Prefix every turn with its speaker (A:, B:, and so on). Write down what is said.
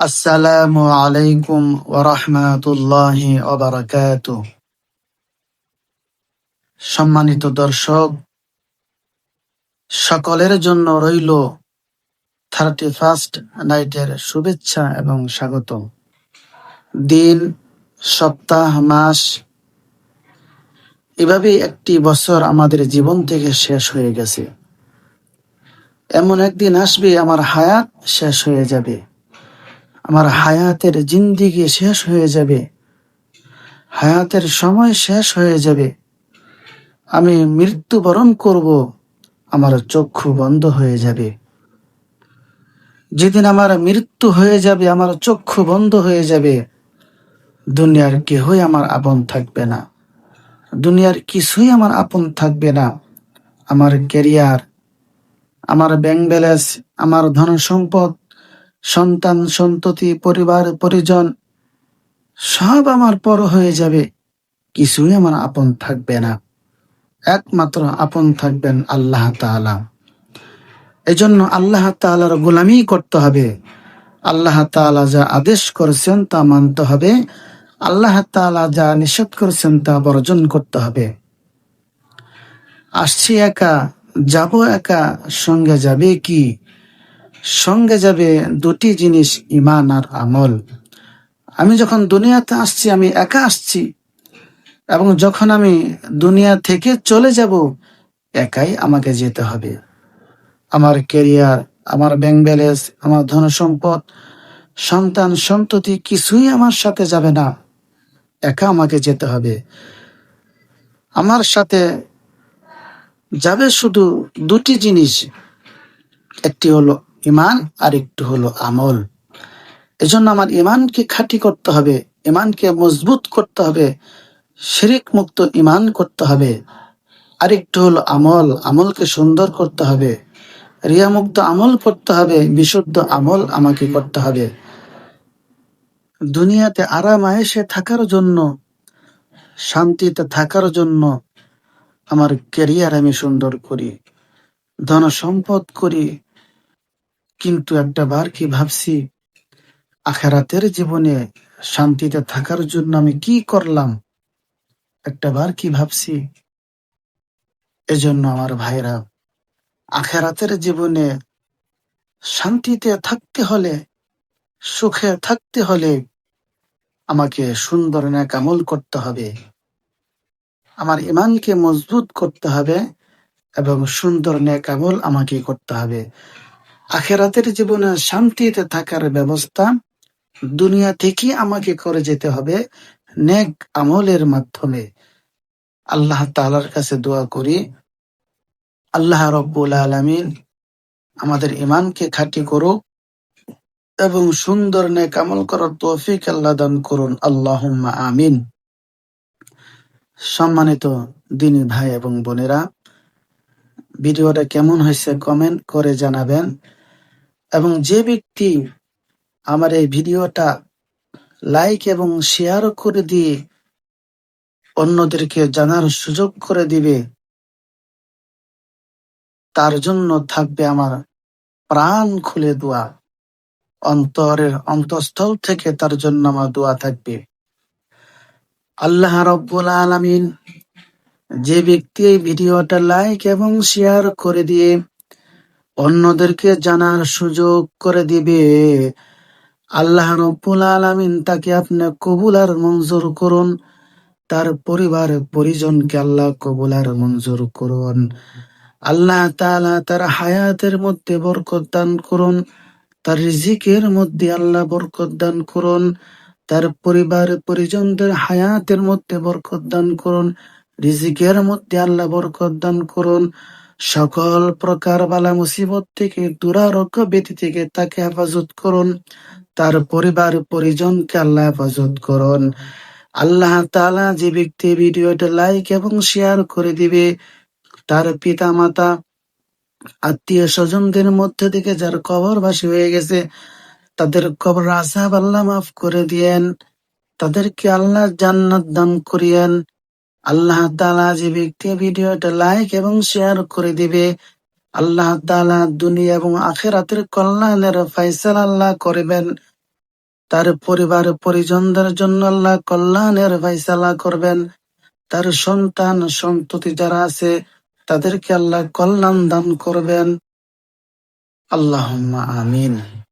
A: আসসালামু আলাইকুম ওরহমাতুল্লাহি সম্মানিত দর্শক, সকলের জন্য রইল থার্টি ফার্স্ট নাইটের শুভেচ্ছা এবং স্বাগত। দিন, সপ্তাহ, মাস এভাবে একটি বছর আমাদের জীবন থেকে শেষ হয়ে গেছে। এমন একদিন আসবে, আমার হায়াত শেষ হয়ে যাবে। আমার হায়াতের জিন্দিগি শেষ হয়ে যাবে। হায়াতের সময় শেষ হয়ে যাবে। আমি মৃত্যুবরণ করব। আমার চক্ষু বন্ধ হয়ে যাবে। যেদিন আমার মৃত্যু হয়ে যাবে, আমার চক্ষু বন্ধ হয়ে যাবে। দুনিয়ার কেহই আমার আপন থাকবে না। দুনিয়ার কিছুই আমার আপন থাকবে না। আমার ক্যারিয়ার, আমার ব্যাংক ব্যালেন্স, আমার ধন সম্পদ সন্তান, সন্ততি, পরিবার, পরিজন, সব আমার পর হয়ে যাবে। কিছুই আমার আপন থাকবে না। একমাত্র আপন থাকবেন আল্লাহ তাআলা। এজন্য আল্লাহ তাআলার গোলামি করতে হবে। আল্লাহ তাআলা যা আদেশ করেছেন তা মানতে হবে। আল্লাহ তাআলা যা নিষেধ করেছেন তা বর্জন করতে হবে। আসছি একা, যাব একা, সঙ্গে যাবে কি? সঙ্গে যাবে দুটি জিনিস ইমান আর আমল। আমি যখন দুনিয়াতে আসছি, আমি একা আসছি। এবং যখন আমি দুনিয়া থেকে চলে যাব, একাই আমাকে যেতে হবে। আমার কেরিয়ার আমার ব্যাংক ব্যালেন্স, আমার ধন সম্পদ সন্তান সন্ততি কিছুই আমার সাথে যাবে না। একা আমাকে যেতে হবে। আমার সাথে যাবে শুধু দুটি জিনিস। একটি হলো ইমান আর একটু হলো আমল। এজন্য আমার ইমানকে খাঁটি করতে হবে, ইমানকে মজবুত করতে হবে শিরিক মুক্ত ইমান করতে হবে। আরেকটু হলো আমল, আমলকে সুন্দর করতে হবে। রিয়া মুক্ত আমল করতে হবে, বিশুদ্ধ আমল আমাকে করতে হবে। দুনিয়াতে আরাম আয়েসে থাকার জন্য, শান্তিতে থাকার জন্য আমার ক্যারিয়ার আমি সুন্দর করি ধন সম্পদ করি কিন্তু একটা বার কি ভাবছি, আখেরাতের জীবনে শান্তিতে থাকার জন্য আমি কি করলাম? একটা বার কি ভাবছি? এজন্য আমার ভাইরা আখেরাতের জীবনে শান্তিতে থাকতে হলে, সুখে থাকতে হলে আমাকে সুন্দর ন্যাক আমল করতে হবে। আমার ইমানকে মজবুত করতে হবে এবং সুন্দর ন্যাক আমল আমাকে করতে হবে। আখেরাতের জীবনে শান্তিতে থাকার ব্যবস্থা দুনিয়া থেকে আমাকে করে যেতে হবে নেক আমলের মাধ্যমে। আল্লাহ তালার কাছে দোয়া করি, আল্লাহ রব্বুল আলমিন আমাদের ইমানকে খাঁটি করুক এবং সুন্দর নেক আমল করার তৌফিক আল্লাহ দান করুন। আল্লাহ আমিন। সম্মানিত দিনী ভাই এবং বোনেরা, ভিডিওটা কেমন হয়েছে কমেন্ট করে জানাবেন। এবং যে ব্যক্তি আমার এই ভিডিওটা লাইক এবং শেয়ার করে দিয়ে অন্যদেরকে জানার সুযোগ করে দিবে, তার জন্য থাকবে আমার প্রাণ খুলে দোয়া। অন্তরের অন্তঃস্থল থেকে তার জন্য আমার দোয়া থাকবে। আল্লাহ রব্বুল আলমিন যে ব্যক্তি এই ভিডিওটা লাইক এবং শেয়ার করে দিয়ে অন্যদেরকে জানার সুযোগ করে দিবে। আল্লাহ রব্বুল আলমিন তাকে আপনি কবুল আর মঞ্জুর করুন। তার পরিবার পরিজনকে আল্লাহ কবুল আর মঞ্জুর করুন। আল্লাহ তাআলা তার হায়াতের মধ্যে বরকত দান করুন। তার রিজিকের মধ্যে আল্লাহ বরকত দান করুন। তার পরিবার পরিজনদের হায়াতের মধ্যে বরকত দান করুন। রিজিকের মধ্যে আল্লাহ বরকত দান করুন। সকল প্রকার বালা মুসিবত থেকে, দুরারোগ্য ব্যতি থেকে তাকে হেফাজত করুন। তার পরিবার, পরিজনকে আল্লাহ হেফাজত করুন। আল্লাহ তাআলা যে ব্যক্তি ভিডিওটা লাইক এবং শেয়ার করে দিবে, তার পিতা মাতা আত্মীয় স্বজনদের মধ্যে থেকে যার কবরবাসী হয়ে গেছে, তাদের কবর আসাব আল্লাহ মাফ করে দিয়েন। তাদেরকে আল্লাহ জান্নাত দান করিয়েন। আল্লাহ তাআলা যে ব্যক্তি ভিডিওটা লাইক এবং শেয়ার করে দিবে, আল্লাহ তাআলা দুনিয়া এবং আখেরাতের কল্যাণের ফাইসাল আল্লাহ করবেন। তার পরিবার পরিজনদের জন্য আল্লাহ কল্যাণের ফাইসালা করবেন। তার সন্তান, সন্ততি যারা আছে, তাদেরকে আল্লাহ কল্যাণ দান করবেন। আল্লাহ আমিন।